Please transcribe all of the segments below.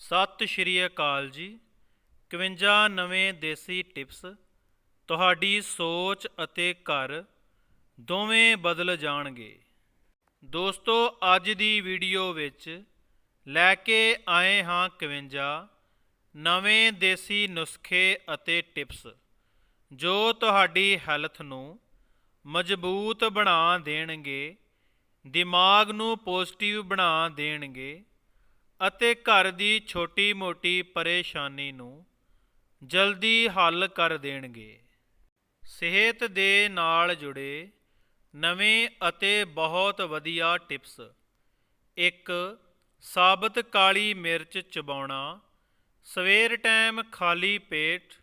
ਸਤਿ ਸ਼੍ਰੀ ਅਕਾਲ ਜੀ। 51 ਨਵੇਂ ਦੇਸੀ ਟਿਪਸ, ਤੁਹਾਡੀ ਸੋਚ ਅਤੇ ਘਰ ਦੋਵੇਂ ਬਦਲ ਜਾਣਗੇ। ਦੋਸਤੋ, ਅੱਜ ਦੀ ਵੀਡੀਓ ਵਿੱਚ ਲੈ ਕੇ ਆਏ ਹਾਂ 51 ਨਵੇਂ ਦੇਸੀ ਨੁਸਖੇ ਅਤੇ ਟਿਪਸ, ਜੋ ਤੁਹਾਡੀ ਹੈਲਥ ਨੂੰ ਮਜ਼ਬੂਤ ਬਣਾ ਦੇਣਗੇ, ਦਿਮਾਗ ਨੂੰ ਪੋਜ਼ਿਟਿਵ ਬਣਾ ਦੇਣਗੇ ਅਤੇ ਘਰ ਦੀ ਛੋਟੀ-ਮੋਟੀ ਪਰੇਸ਼ਾਨੀ ਨੂੰ ਜਲਦੀ ਹੱਲ ਕਰ ਦੇਣਗੇ। ਸਿਹਤ ਦੇ ਨਾਲ ਜੁੜੇ ਨਵੇਂ ਅਤੇ ਬਹੁਤ ਵਧੀਆ ਟਿਪਸ। ਇੱਕ, ਸਾਬਤ ਕਾਲੀ ਮਿਰਚ ਚਬਾਉਣਾ। ਸਵੇਰ ਟਾਈਮ ਖਾਲੀ ਪੇਟ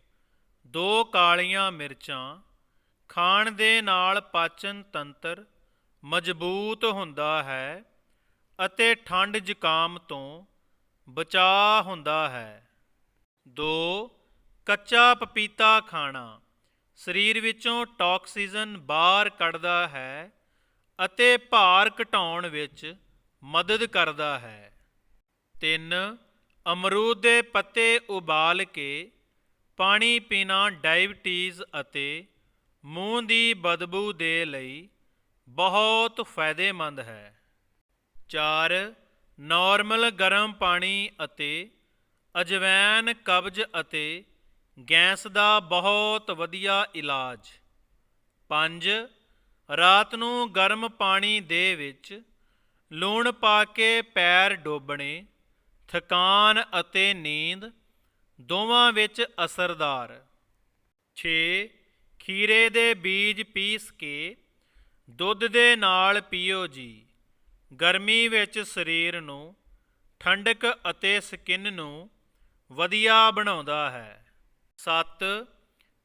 ਦੋ ਕਾਲੀਆਂ ਮਿਰਚਾਂ। ਖਾਣ ਦੇ ਨਾਲ ਪਾਚਨ ਤੰਤਰ ਮਜ਼ਬੂਤ ਹੁੰਦਾ ਹੈ। ਅਤੇ ਠੰਡ ਜ਼ੁਕਾਮ ਤੋਂ ਬਚਾਅ ਹੁੰਦਾ ਹੈ। 2 ਕੱਚਾ ਪਪੀਤਾ ਖਾਣਾ। ਸਰੀਰ ਵਿੱਚੋਂ ਟੌਕਸਿਜ਼ਨ ਬਾਹਰ ਕੱਢਦਾ ਹੈ ਅਤੇ ਭਾਰ ਘਟਾਉਣ ਵਿੱਚ ਮਦਦ ਕਰਦਾ ਹੈ। 3 ਅਮਰੂਦ ਦੇ ਪੱਤੇ ਉਬਾਲ ਕੇ ਪਾਣੀ ਪੀਣਾ ਡਾਇਬਟੀਜ਼ ਅਤੇ ਮੂੰਹ ਦੀ ਬਦਬੂ ਦੇ ਲਈ ਬਹੁਤ ਫਾਇਦੇਮੰਦ ਹੈ। 4 ਨਾਰਮਲ ਗਰਮ ਪਾਣੀ ਅਤੇ ਅਜਵੈਨ ਕਬਜ਼ ਅਤੇ ਗੈਸ ਦਾ ਬਹੁਤ ਵਧੀਆ ਇਲਾਜ। 5 ਰਾਤ ਨੂੰ ਗਰਮ ਪਾਣੀ ਦੇ ਵਿੱਚ ਲੂਣ ਪਾ ਕੇ ਪੈਰ ਡੋਬਣੇ, ਥਕਾਨ ਅਤੇ ਨੀਂਦ ਦੋਵਾਂ ਵਿੱਚ ਅਸਰਦਾਰ। 6 ਖੀਰੇ ਦੇ ਬੀਜ ਪੀਸ ਕੇ ਦੁੱਧ ਦੇ ਨਾਲ ਪੀਓ ਜੀ। ਗਰਮੀ ਵਿੱਚ ਸਰੀਰ ਨੂੰ ਠੰਡਕ ਅਤੇ ਸਕਿਨ ਨੂੰ ਵਧੀਆ ਬਣਾਉਂਦਾ ਹੈ। 7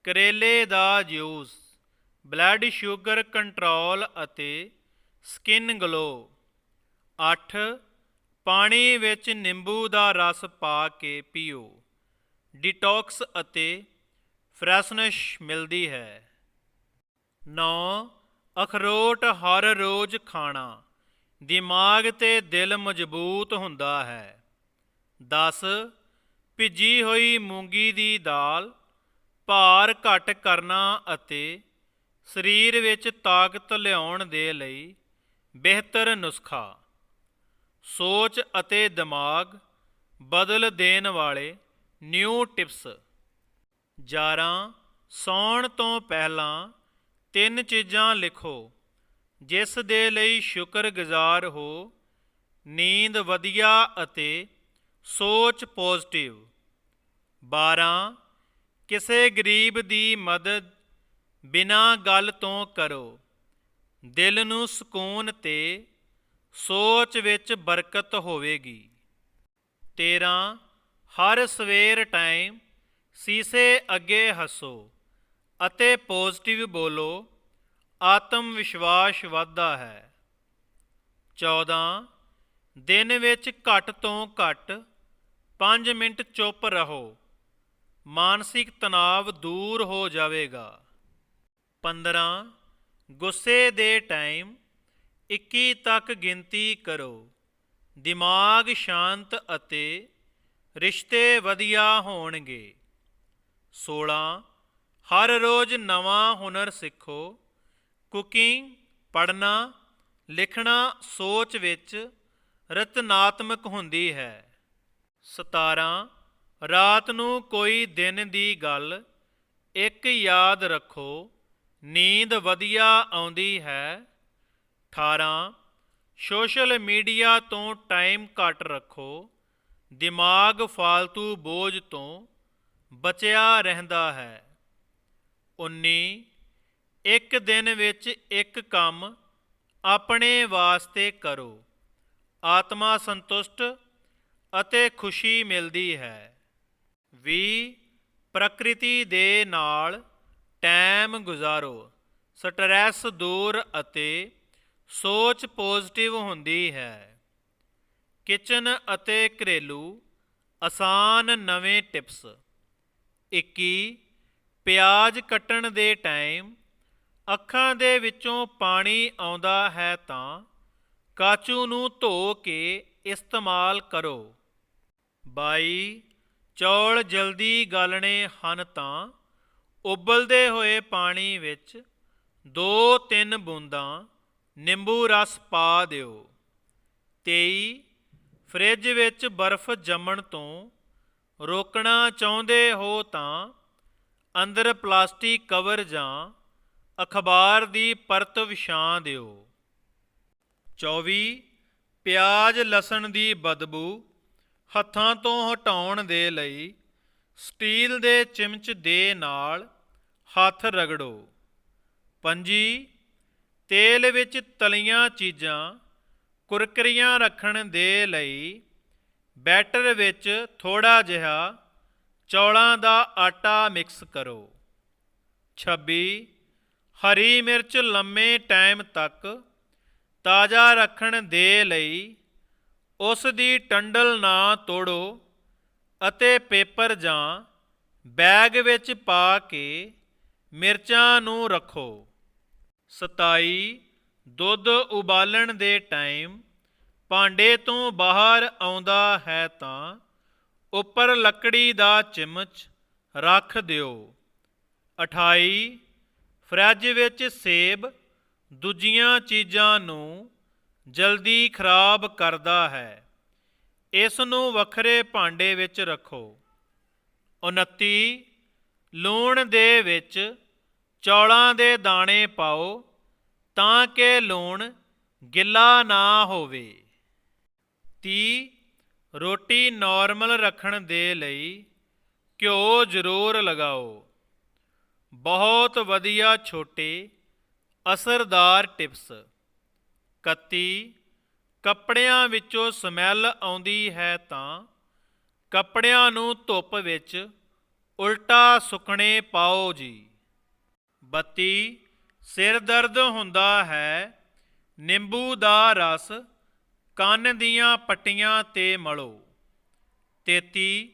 ਕਰੇਲੇ ਦਾ ਜੂਸ, ਬਲੱਡ ਸ਼ੂਗਰ ਕੰਟਰੋਲ ਅਤੇ ਸਕਿਨ ਗਲੋ। 8 ਪਾਣੀ ਵਿੱਚ ਨਿੰਬੂ ਦਾ ਰਸ ਪਾ ਕੇ ਪੀਓ। ਡਿਟੌਕਸ ਅਤੇ ਫਰੈਸ਼ਨੈਸ ਮਿਲਦੀ ਹੈ। 9 ਅਖਰੋਟ ਹਰ ਰੋਜ਼ ਖਾਣਾ। ਦਿਮਾਗ ਤੇ ਦਿਲ ਮਜ਼ਬੂਤ ਹੁੰਦਾ ਹੈ। 10 ਭਿੱਜੀ ਹੋਈ ਮੂੰਗੀ ਦੀ ਦਾਲ, ਭਾਰ ਘਟ ਕਰਨਾ ਅਤੇ ਸਰੀਰ ਵਿੱਚ ਤਾਕਤ ਲਿਆਉਣ ਦੇ ਲਈ ਬਿਹਤਰ ਨੁਸਖਾ। ਸੋਚ ਅਤੇ ਦਿਮਾਗ ਬਦਲ ਦੇਣ ਵਾਲੇ ਨਿਊ ਟਿਪਸ। 11 ਸੌਣ ਤੋਂ ਪਹਿਲਾਂ ਤਿੰਨ ਚੀਜ਼ਾਂ ਲਿਖੋ। ਜਿਸ ਦੇ ਲਈ ਸ਼ੁਕਰਗੁਜ਼ਾਰ ਹੋ, ਨੀਂਦ ਵਧੀਆ ਅਤੇ ਸੋਚ ਪੋਜ਼ਿਟਿਵ। 12 ਕਿਸੇ ਗਰੀਬ ਦੀ ਮਦਦ ਬਿਨਾਂ ਗੱਲ ਤੋਂ ਕਰੋ। ਦਿਲ ਨੂੰ ਸਕੂਨ ਤੇ ਸੋਚ ਵਿੱਚ ਬਰਕਤ ਹੋਵੇਗੀ। 13 ਹਰ ਸਵੇਰ ਟਾਈਮ ਸੀਸੇ ਅੱਗੇ ਹੱਸੋ ਅਤੇ ਪੋਜ਼ਿਟਿਵ ਬੋਲੋ। ਆਤਮ ਵਿਸ਼ਵਾਸ ਵਧਦਾ ਹੈ। 14 ਦਿਨ ਵਿੱਚ ਘੱਟ ਤੋਂ ਘੱਟ 5 ਮਿੰਟ ਚੁੱਪ ਰਹੋ। ਮਾਨਸਿਕ ਤਣਾਅ ਦੂਰ ਹੋ ਜਾਵੇਗਾ। 15 ਗੁੱਸੇ ਦੇ ਟਾਈਮ 21 ਤੱਕ ਗਿਣਤੀ ਕਰੋ। ਦਿਮਾਗ ਸ਼ਾਂਤ ਅਤੇ ਰਿਸ਼ਤੇ ਵਧੀਆ ਹੋਣਗੇ। 16 ਹਰ ਰੋਜ਼ ਨਵਾਂ ਹੁਨਰ ਸਿੱਖੋ। ਕੁਕਿੰਗ, ਪੜ੍ਹਨਾ, ਲਿਖਣਾ, ਸੋਚ ਵਿੱਚ ਰਤਨਾਤਮਕ ਹੁੰਦੀ ਹੈ। 17 ਰਾਤ ਨੂੰ ਕੋਈ ਦਿਨ ਦੀ ਗੱਲ, ਇੱਕ ਯਾਦ ਰੱਖੋ, ਨੀਂਦ ਵਧੀਆ ਆਉਂਦੀ ਹੈ। 18 ਸੋਸ਼ਲ ਮੀਡੀਆ ਤੋਂ ਟਾਈਮ ਘੱਟ ਰੱਖੋ, ਦਿਮਾਗ ਫਾਲਤੂ ਬੋਝ ਤੋਂ ਬਚਿਆ ਰਹਿੰਦਾ ਹੈ। 19 ਇੱਕ ਦਿਨ ਵਿੱਚ ਇੱਕ ਕੰਮ ਆਪਣੇ ਵਾਸਤੇ ਕਰੋ। ਆਤਮਾ ਸੰਤੁਸ਼ਟ ਅਤੇ ਖੁਸ਼ੀ ਮਿਲਦੀ ਹੈ। ਵੀ ਪ੍ਰਕਿਰਤੀ ਦੇ ਨਾਲ ਟਾਈਮ ਗੁਜ਼ਾਰੋ। ਸਟ੍ਰੈਸ ਦੂਰ ਅਤੇ ਸੋਚ ਪੋਜ਼ਿਟਿਵ ਹੁੰਦੀ ਹੈ। ਕਿਚਨ ਅਤੇ ਘਰੇਲੂ ਆਸਾਨ ਨਵੇਂ ਟਿਪਸ। 21 ਪਿਆਜ਼ ਕੱਟਣ ਦੇ ਟਾਈਮ ਅੱਖਾਂ ਦੇ ਵਿੱਚੋਂ ਪਾਣੀ ਆਉਂਦਾ ਹੈ ਤਾਂ ਕਾਚੂ ਨੂੰ ਧੋ ਕੇ ਇਸਤੇਮਾਲ ਕਰੋ। 22 ਚੌਲ ਜਲਦੀ ਗਲਣੇ ਹਨ ਤਾਂ ਉਬਲਦੇ ਹੋਏ ਪਾਣੀ ਵਿੱਚ 2-3 ਬੂੰਦਾਂ ਨਿੰਬੂ ਰਸ ਪਾ ਦਿਓ। 23 ਫ੍ਰਿਜ ਵਿੱਚ ਬਰਫ਼ ਜੰਮਣ ਤੋਂ ਰੋਕਣਾ ਚਾਹੁੰਦੇ ਹੋ ਤਾਂ ਅੰਦਰ ਪਲਾਸਟਿਕ ਕਵਰ ਜਾਂ ਅਖਬਾਰ ਦੀ ਪਰਤ ਵਿਛਾ ਦਿਓ। 24 ਪਿਆਜ਼ ਲਸਣ ਦੀ ਬਦਬੂ ਹੱਥਾਂ ਤੋਂ ਹਟਾਉਣ ਦੇ ਲਈ ਸਟੀਲ ਦੇ ਚਮਚ ਦੇ ਨਾਲ ਹੱਥ ਰਗੜੋ। 25 ਤੇਲ ਵਿੱਚ ਤਲੀਆਂ ਚੀਜ਼ਾਂ ਕੁਰਕਰੀਆਂ ਰੱਖਣ ਦੇ ਲਈ ਬੈਟਰ ਵਿੱਚ ਥੋੜਾ ਜਿਹਾ ਚੌਲਾਂ ਦਾ ਆਟਾ ਮਿਕਸ ਕਰੋ। 26 ਹਰੀ ਮਿਰਚ ਲੰਮੇ ਟਾਈਮ ਤੱਕ ਤਾਜ਼ਾ ਰੱਖਣ ਦੇ ਲਈ ਉਸ ਦੀ ਟੰਡਲ ਨਾ ਤੋੜੋ ਅਤੇ ਪੇਪਰ ਜਾਂ ਬੈਗ ਵਿੱਚ ਪਾ ਕੇ ਮਿਰਚਾਂ ਨੂੰ ਰੱਖੋ। 27 ਦੁੱਧ ਉਬਾਲਣ ਦੇ ਟਾਈਮ ਭਾਂਡੇ ਤੋਂ ਬਾਹਰ ਆਉਂਦਾ ਹੈ ਤਾਂ ਉੱਪਰ ਲੱਕੜੀ ਦਾ ਚਮਚ ਰੱਖ ਦਿਓ। 28 ਫਰਿੱਜ ਵਿੱਚ ਸੇਬ ਦੂਜੀਆਂ ਚੀਜ਼ਾਂ ਨੂੰ ਜਲਦੀ ਖਰਾਬ ਕਰਦਾ ਹੈ। ਇਸ ਨੂੰ ਵੱਖਰੇ ਭਾਂਡੇ ਵਿੱਚ ਰੱਖੋ। 29 ਲੂਣ ਦੇ ਵਿੱਚ ਚੌਲਾਂ ਦੇ ਦਾਣੇ ਪਾਓ ਤਾਂ ਕਿ ਲੂਣ ਗਿੱਲਾ ਨਾ ਹੋਵੇ। 30 ਰੋਟੀ ਨਾਰਮਲ ਰੱਖਣ ਦੇ ਲਈ ਘਿਓ ਜ਼ਰੂਰ ਲਗਾਓ। ਬਹੁਤ ਵਧੀਆ ਛੋਟੇ ਅਸਰਦਾਰ ਟਿਪਸ। 31 ਕੱਪੜਿਆਂ ਵਿੱਚੋਂ ਸਮੈਲ ਆਉਂਦੀ ਹੈ ਤਾਂ ਕੱਪੜਿਆਂ ਨੂੰ ਧੁੱਪ ਵਿੱਚ ਉਲਟਾ ਸੁੱਕਣੇ ਪਾਓ ਜੀ। 32 ਸਿਰ ਦਰਦ ਹੁੰਦਾ ਹੈ, ਨਿੰਬੂ ਦਾ ਰਸ ਕੰਨ ਦੀਆਂ ਪੱਟੀਆਂ ਤੇ ਮਲੋ। 33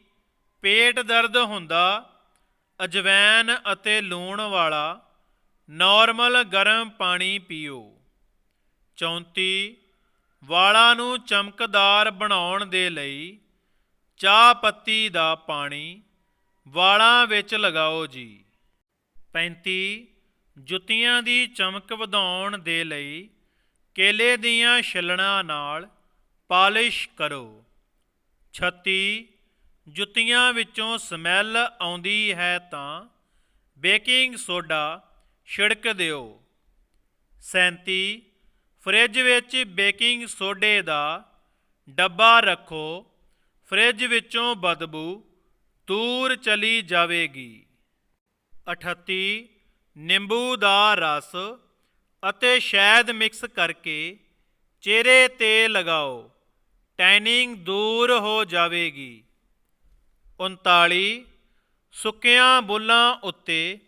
ਪੇਟ ਦਰਦ ਹੁੰਦਾ ਅਜਵੈਨ ਅਤੇ ਲੂਣ ਵਾਲਾ ਨਾਰਮਲ ਗਰਮ ਪਾਣੀ ਪੀਓ। 34 ਵਾਲਾਂ ਨੂੰ ਚਮਕਦਾਰ ਬਣਾਉਣ ਦੇ ਲਈ ਚਾਹ ਪੱਤੀ ਦਾ ਪਾਣੀ ਵਾਲਾਂ ਵਿੱਚ ਲਗਾਓ ਜੀ। 35 ਜੁੱਤੀਆਂ ਦੀ ਚਮਕ ਵਧਾਉਣ ਦੇ ਲਈ ਕੇਲੇ ਦੀਆਂ ਛਿੱਲੜਾਂ ਨਾਲ ਪਾਲਿਸ਼ ਕਰੋ। 36 ਜੁੱਤੀਆਂ ਵਿੱਚੋਂ ਸਮੈਲ ਆਉਂਦੀ ਹੈ ਤਾਂ ਬੇਕਿੰਗ ਸੋਡਾ ਛਿੜਕ ਦਿਓ। 37 ਫ੍ਰਿਜ ਵਿੱਚ ਬੇਕਿੰਗ ਸੋਡੇ ਦਾ ਡੱਬਾ ਰੱਖੋ। ਫ੍ਰਿਜ ਵਿੱਚੋਂ ਬਦਬੂ ਦੂਰ ਚਲੀ ਜਾਵੇਗੀ। 38 ਨਿੰਬੂ ਦਾ ਰਸ ਅਤੇ ਸ਼ਹਿਦ ਮਿਕਸ ਕਰਕੇ ਚਿਹਰੇ ਤੇ ਲਗਾਓ। ਟੈਨਿੰਗ ਦੂਰ ਹੋ ਜਾਵੇਗੀ। 39 ਸੁੱਕਿਆਂ ਬੁੱਲਾਂ ਉੱਤੇ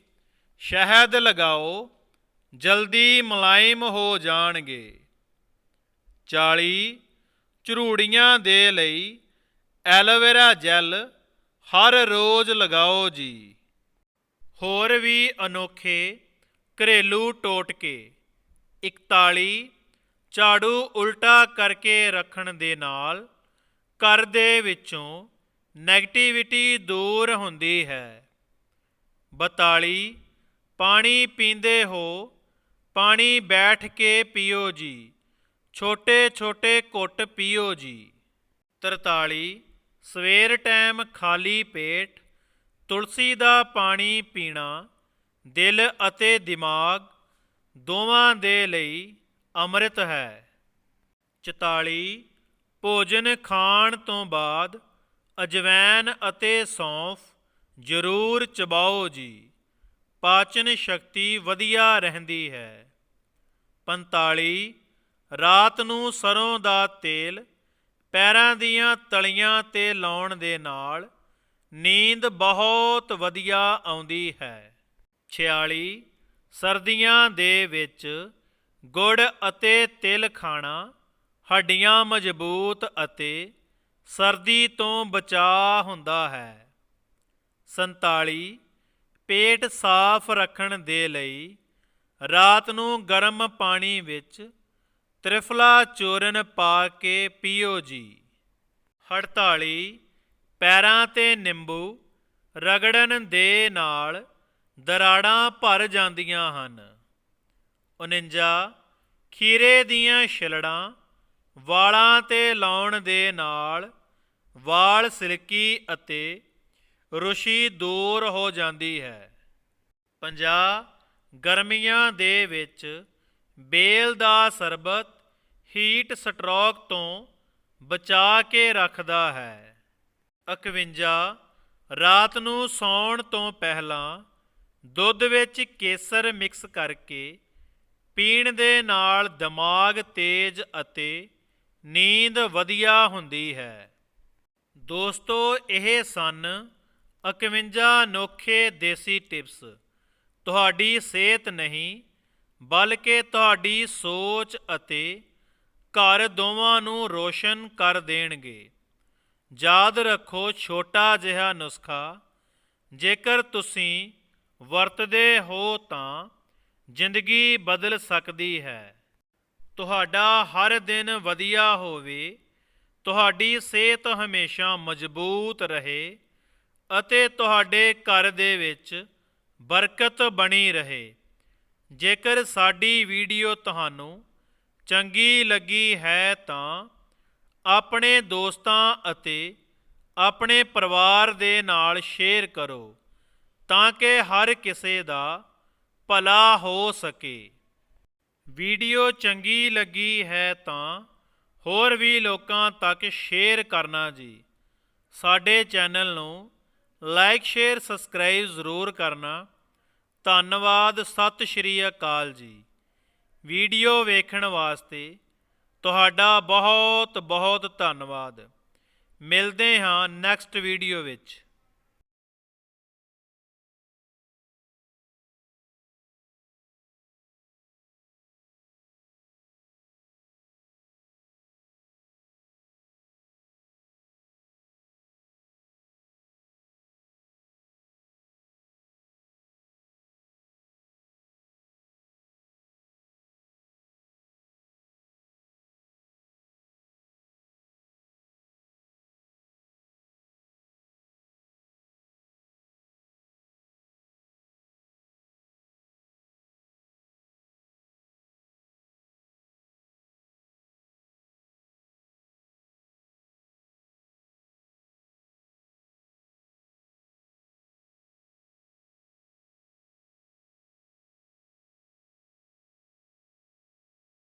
ਸ਼ਹਿਦ ਲਗਾਓ, ਜਲਦੀ ਮੁਲਾਇਮ ਹੋ ਜਾਣਗੇ। 40 ਝਰੂੜੀਆਂ ਦੇ ਲਈ ਐਲੋਵੇਰਾ ਜੈਲ ਹਰ ਰੋਜ਼ ਲਗਾਓ ਜੀ। ਹੋਰ ਵੀ ਅਨੋਖੇ ਘਰੇਲੂ ਟੋਟਕੇ 41 ਝਾੜੂ ਉਲਟਾ ਕਰਕੇ ਰੱਖਣ ਦੇ ਨਾਲ ਘਰ ਦੇ ਵਿੱਚੋਂ ਨੈਗੇਟਿਵਿਟੀ ਦੂਰ ਹੁੰਦੀ ਹੈ। 42 ਪਾਣੀ ਪੀਂਦੇ ਹੋ, ਪਾਣੀ ਬੈਠ ਕੇ ਪੀਓ ਜੀ ਛੋਟੇ ਛੋਟੇ ਘੁੱਟ ਪੀਓ ਜੀ। 43 ਸਵੇਰ ਟਾਈਮ ਖਾਲੀ ਪੇਟ, ਤੁਲਸੀ ਦਾ ਪਾਣੀ ਪੀਣਾ, ਦਿਲ ਅਤੇ ਦਿਮਾਗ ਦੋਵਾਂ ਦੇ ਲਈ ਅੰਮ੍ਰਿਤ ਹੈ। 44 ਭੋਜਨ ਖਾਣ ਤੋਂ ਬਾਅਦ ਅਜਵੈਨ ਅਤੇ ਸੌਂਫ ਜ਼ਰੂਰ ਚਬਾਓ ਜੀ। ਪਾਚਨ ਸ਼ਕਤੀ ਵਧੀਆ ਰਹਿੰਦੀ ਹੈ। 45 ਰਾਤ ਨੂੰ ਸਰੋਂ ਦਾ ਤੇਲ, ਪੈਰਾਂ ਦੀਆਂ ਤਲੀਆਂ ਤੇ ਲਾਉਣ ਦੇ ਨਾਲ ਨੀਂਦ ਬਹੁਤ ਵਧੀਆ ਆਉਂਦੀ ਹੈ। 46 ਸਰਦੀਆਂ ਦੇ ਵਿੱਚ ਗੁੜ ਅਤੇ ਤਿਲ ਖਾਣਾ ਹੱਡੀਆਂ ਮਜ਼ਬੂਤ ਅਤੇ ਸਰਦੀ ਤੋਂ ਬਚਾਅ ਹੁੰਦਾ ਹੈ। 47 ਪੇਟ ਸਾਫ਼ ਰੱਖਣ ਦੇ ਲਈ ਰਾਤ ਨੂੰ ਗਰਮ ਪਾਣੀ ਵਿੱਚ ਤ੍ਰਿਫਲਾ ਚੂਰਨ ਪਾ ਕੇ ਪੀਓ ਜੀ। 48 ਪੈਰਾਂ ਤੇ ਨਿੰਬੂ ਰਗੜਨ ਦੇ ਨਾਲ ਦਰਾੜਾਂ ਭਰ ਜਾਂਦੀਆਂ ਹਨ। 49 ਖੀਰੇ ਦੀਆਂ ਛਿਲੜਾਂ ਵਾਲਾਂ ਤੇ ਲਾਉਣ ਦੇ ਨਾਲ ਵਾਲ ਸਿਲਕੀ ਅਤੇ ਰੁਸ਼ੀ ਦੂਰ ਹੋ ਜਾਂਦੀ ਹੈ। 50 ਗਰਮੀਆਂ ਦੇ ਵਿੱਚ ਬੇਲ ਦਾ ਸਰਬਤ ਹੀਟ ਸਟ੍ਰੋਕ ਤੋਂ ਬਚਾ ਕੇ ਰੱਖਦਾ ਹੈ। 51 ਰਾਤ ਨੂੰ ਸੌਣ ਤੋਂ ਪਹਿਲਾਂ ਦੁੱਧ ਵਿੱਚ ਕੇਸਰ ਮਿਕਸ ਕਰਕੇ ਪੀਣ ਦੇ ਨਾਲ ਦਿਮਾਗ ਤੇਜ਼ ਅਤੇ ਨੀਂਦ ਵਧੀਆ ਹੁੰਦੀ ਹੈ। ਦੋਸਤੋ, ਇਹ ਸਨ 51 ਅਨੋਖੇ ਦੇਸੀ ਟਿਪਸ। ਤੁਹਾਡੀ ਸਿਹਤ ਨਹੀਂ, ਬਲਕਿ ਤੁਹਾਡੀ ਸੋਚ ਅਤੇ ਘਰ ਦੋਵਾਂ ਨੂੰ ਰੋਸ਼ਨ ਕਰ ਦੇਣਗੇ। ਯਾਦ ਰੱਖੋ, ਛੋਟਾ ਜਿਹਾ ਨੁਸਖਾ, ਜੇਕਰ ਤੁਸੀਂ ਵਰਤਦੇ ਹੋ ਤਾਂ ਜ਼ਿੰਦਗੀ ਬਦਲ ਸਕਦੀ ਹੈ। ਤੁਹਾਡਾ ਹਰ ਦਿਨ ਵਧੀਆ ਹੋਵੇ ਤੁਹਾਡੀ ਸਿਹਤ ਹਮੇਸ਼ਾ ਮਜ਼ਬੂਤ ਰਹੇ ਅਤੇ ਤੁਹਾਡੇ ਘਰ ਦੇ ਵਿੱਚ ਬਰਕਤ ਬਣੀ ਰਹੇ। ਜੇਕਰ ਸਾਡੀ ਵੀਡੀਓ ਤੁਹਾਨੂੰ ਚੰਗੀ ਲੱਗੀ ਹੈ ਤਾਂ ਆਪਣੇ ਦੋਸਤਾਂ ਅਤੇ ਆਪਣੇ ਪਰਿਵਾਰ ਦੇ ਨਾਲ ਸ਼ੇਅਰ ਕਰੋ ਤਾਂ ਕਿ ਹਰ ਕਿਸੇ ਦਾ ਭਲਾ ਹੋ ਸਕੇ। ਵੀਡੀਓ ਚੰਗੀ ਲੱਗੀ ਹੈ ਤਾਂ ਹੋਰ ਵੀ ਲੋਕਾਂ ਤੱਕ ਸ਼ੇਅਰ ਕਰਨਾ ਜੀ। ਸਾਡੇ ਚੈਨਲ ਨੂੰ ਲਾਈਕ ਸ਼ੇਅਰ ਸਬਸਕ੍ਰਾਈਬ ਜ਼ਰੂਰ ਕਰਨਾ। ਧੰਨਵਾਦ, ਸਤਿ ਸ਼੍ਰੀ ਅਕਾਲ ਜੀ। ਵੀਡੀਓ ਵੇਖਣ ਵਾਸਤੇ ਤੁਹਾਡਾ ਬਹੁਤ ਬਹੁਤ ਧੰਨਵਾਦ। ਮਿਲਦੇ ਹਾਂ ਨੈਕਸਟ ਵੀਡੀਓ ਵਿੱਚ।